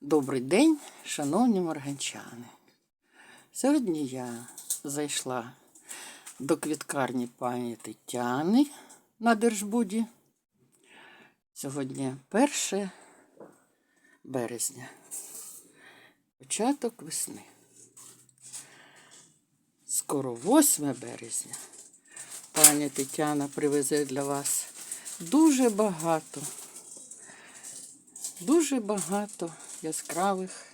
Добрий день, шановні морганчани. Сьогодні я зайшла до квіткарні пані Тетяни на Держбуді. Сьогодні 1 березня. Початок весни. Скоро 8 березня. Пані Тетяна привезе для вас дуже багато дуже багато яскравих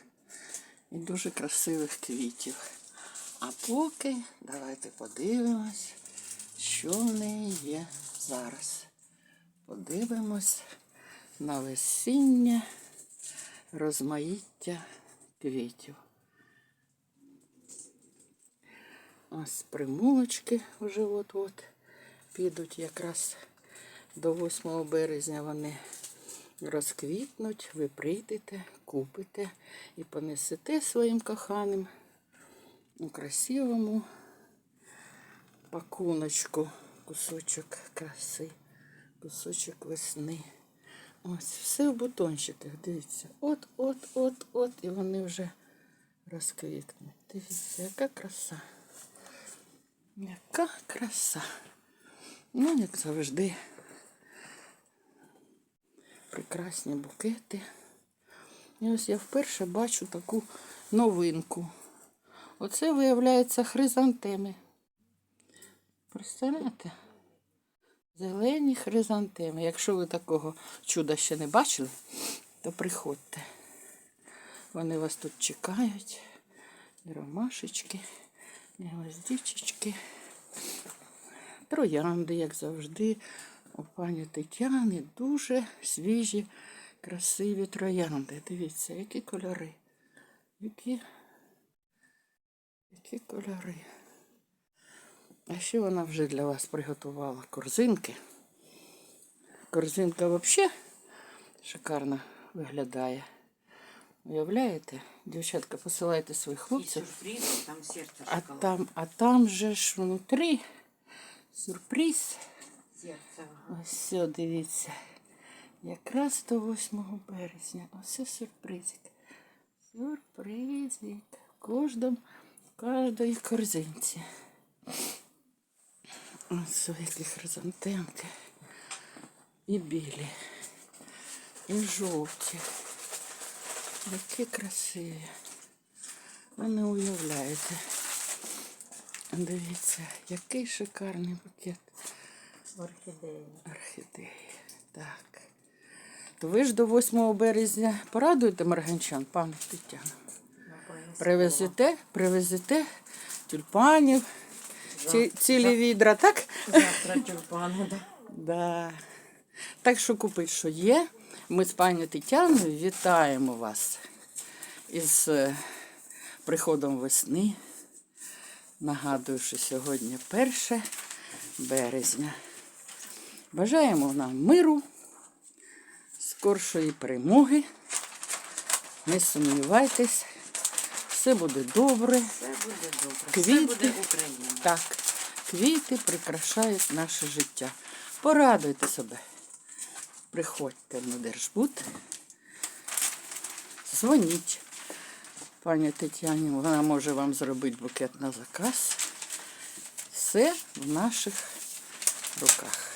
і дуже красивих квітів. А поки давайте подивимось, що в неї є зараз. Подивимось на весіннє розмаїття квітів. Ось примулочки вже от-от підуть якраз до 8 березня вони розквітнуть, ви прийдете, купите і понесете своїм коханим у красивому пакуночку кусочок краси, кусочок весни. Ось, все в бутончиках, дивіться. От, от, от, от, і вони вже розквітнуть. Дивіться, яка краса. Яка краса. Ну, як завжди прекрасні букети. І ось я вперше бачу таку новинку. Оце, виявляється, хризантеми. Представляєте? Зелені хризантеми. Якщо ви такого чуда ще не бачили, то приходьте. Вони вас тут чекають. Ромашечки, гвоздичечки. Троянди, як завжди. У пані Тетяни дуже свіжі, красиві троянди. Дивіться, які кольори. Які, які кольори. А ще вона вже для вас приготувала корзинки. Корзинка взагалі шикарно виглядає. Уявляєте? Дівчатка, посилайте своїх хлопців. сюрприз, там сердце А там, а там же ж внутрі сюрприз. Ось дивіться. Якраз до 8 березня. Ось сюрпризик. Сюрпризик. В кожному, в кожній корзинці. Ось які хризантемки. І білі, і жовті. Які красиві. Ви не уявляєте. Дивіться, який шикарний букет. Орхидея. Орхідеї. Так. То ви ж до 8 березня порадуєте марганчан, пане Тетяна? Привезете, привезете тюльпанів, ці, цілі відра, так? Завтра тюльпаны, да. Да. Так що купить, що є. Ми з пані Тетяною вітаємо вас із е, приходом весни. Нагадую, що сьогодні 1 березня. Бажаємо нам миру, скоршої перемоги. Не сумнівайтесь, все буде добре. Все буде добре. Квіти. Все буде Україна. Так, квіти прикрашають наше життя. Порадуйте себе. Приходьте на Держбуд. Дзвоніть. Пані Тетяні, вона може вам зробити букет на заказ. Все в наших руках.